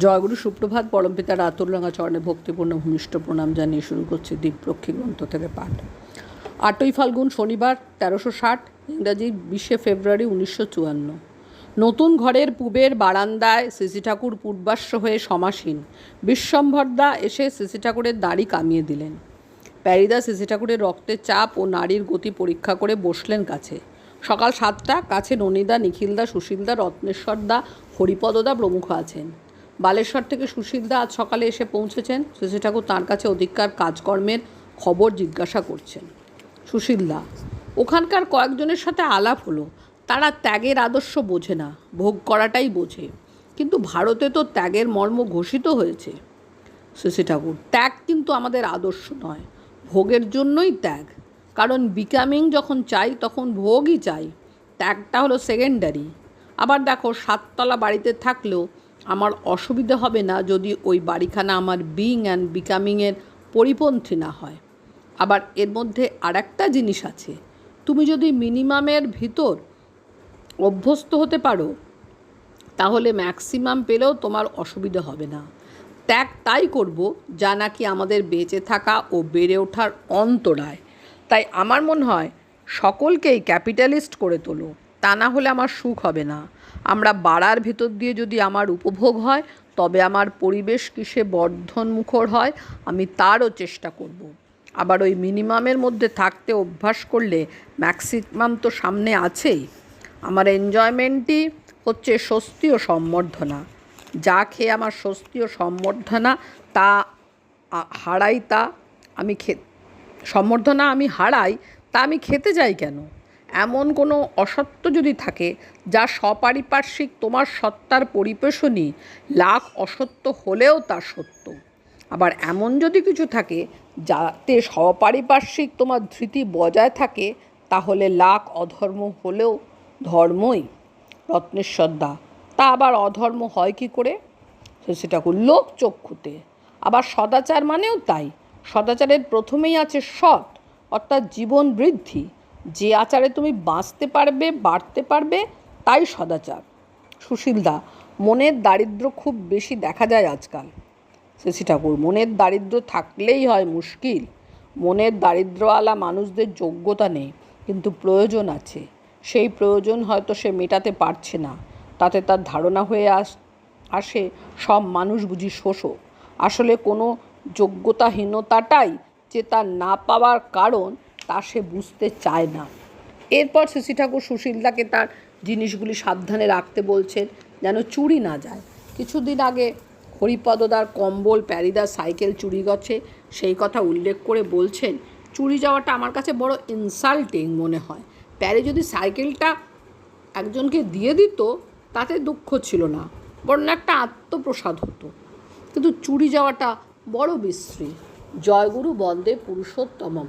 জয়গুরু সুপ্রভাত, পরমপিতা রাতুলরাঙা চরণে ভক্তিপূর্ণ ভূমিষ্ঠ প্রণাম জানিয়ে শুরু করছে দীপরক্ষী গ্রন্থ থেকে পাঠ। আটই ফাল্গুন শনিবার, তেরোশো ষাট, ইংরাজি বিশে ফেব্রুয়ারি উনিশশো চুয়ান্ন। নতুন ঘরের পূবের বারান্দায় সিসি ঠাকুর পূর্বাশ্ব হয়ে সমাসীন। বিশ্বম্ভরদা এসে সিসি ঠাকুরের দাড়ি কামিয়ে দিলেন। প্যারিদা সিসি ঠাকুরের রক্তের চাপ ও নারীর গতি পরীক্ষা করে বসলেন কাছে। সকাল সাতটা, কাছে ননিদা, নিখিলদা, সুশীলদা রত্নেশ্বরদা হরিপদদা প্রমুখ আছেন। বালেশ্বর থেকে সুশীলদা আজ সকালে এসে পৌঁছেছেন। সিসি ঠাকুর তাঁর কাছে অধিকার, কাজকর্মের খবর জিজ্ঞাসা করছেন। সুশীলদা ওখানকার কয়েকজনের সাথে আলাপ হলো। তারা ত্যাগের আদর্শ বোঝে না, ভোগ করাটাই বোঝে। কিন্তু ভারতে তো ত্যাগের মর্ম ঘোষিত হয়েছে। শশী ঠাকুর, ত্যাগ কিন্তু আমাদের আদর্শ নয়, ভোগের জন্যই ত্যাগ। কারণ বিকামিং যখন চাই, তখন ভোগই চাই। ত্যাগটা হলো সেকেন্ডারি আবার দেখো, সাততলা বাড়িতে থাকলেও আমার অসুবিধা হবে না যদি ওই বাড়িখানা আমার বিং অ্যান্ড বিকামিংয়ের পরিপন্থী না হয়। আবার এর মধ্যে আর একটা জিনিস আছে। তুমি যদি মিনিমামের ভিতর অভ্যস্ত হতে পারো, তাহলে ম্যাক্সিমাম পেলেও তোমার অসুবিধা হবে না। ত্যাগ তাই করব যা নাকি আমাদের বেঁচে থাকা ও বেড়ে ওঠার অন্তরায়। তাই আমার মনে হয় সকলকেই ক্যাপিটালিস্ট করে তোলো। তা না হলে আমার সুখ হবে না। আমরা বাড়ার ভেতর দিয়ে যদি আমার উপভোগ হয়, তবে আমার পরিবেশ কিসে বর্ধনমুখর হয়, আমি তারও চেষ্টা করব। আবার ওই মিনিমামের মধ্যে থাকতে অভ্যাস করলে ম্যাক্সিমাম তো সামনে আছেই। আমার এনজয়মেন্টই হচ্ছে স্বস্তি ও সম্বর্ধনা। যা খেয়ে আমার স্বস্তি ও সম্বর্ধনা, তা হারাই তা আমি খে, সম্বর্ধনা আমি হারাই, তা আমি খেতে যাই কেন? এমন কোনো অসত্য যদি থাকে, যা সপারিপার্শ্বিক তোমার সত্তার পরিপোষণই, লাখ অসত্য হলেও তা সত্য। আবার এমন যদি কিছু থাকে, যাতে সপারিপার্শ্বিক তোমার ধৃতি বজায় থাকে, তাহলে লাখ অধর্ম হলেও ধর্মই রত্নেশ্বর দা তা আবার অধর্ম হয় কি করে? সেটা লোক চক্ষুতে। আবার সদাচার মানেও তাই। সদাচারের প্রথমেই আছে সৎ, অর্থাৎ জীবন বৃদ্ধি। যে আচারে তুমি বাঁচতে পারবে, বাড়তে পারবে, তাই সদাচার। সুশীলদা, মনের দারিদ্র খুব বেশি দেখা যায় আজকাল। শশী ঠাকুর, মনের দারিদ্র থাকলেই হয় মুশকিল। মনের দারিদ্রওয়ালা মানুষদের যোগ্যতা নেই, কিন্তু প্রয়োজন আছে। সেই প্রয়োজন হয়তো সে মেটাতে পারছে না। তাতে তার ধারণা হয়ে আস, আসে, সব মানুষ বুঝি শোষক। আসলে কোনো যোগ্যতাহীনতাটাই যে তার না পাওয়ার কারণ তা সে বুঝতে চায় না। এরপর শশী ঠাকুর সুশীলদাকে তার জিনিসগুলি সাবধানে রাখতে বলছেন, যেন চুরি না যায়। কিছুদিন আগে হরিপদদার কম্বল, প্যারিদার সাইকেল চুরি গেছে, সেই কথা উল্লেখ করে বলছেন, চুরি যাওয়াটা আমার কাছে বড় ইনসাল্টিং মনে হয়। প্যারি যদি সাইকেলটা একজনকে দিয়ে দিত, তাতে দুঃখ ছিল না, বরং একটা আত্মপ্রসাদ হতো। কিন্তু চুরি যাওয়াটা বড় বিশ্রী। জয়গুরু বন্দে পুরুষোত্তমম।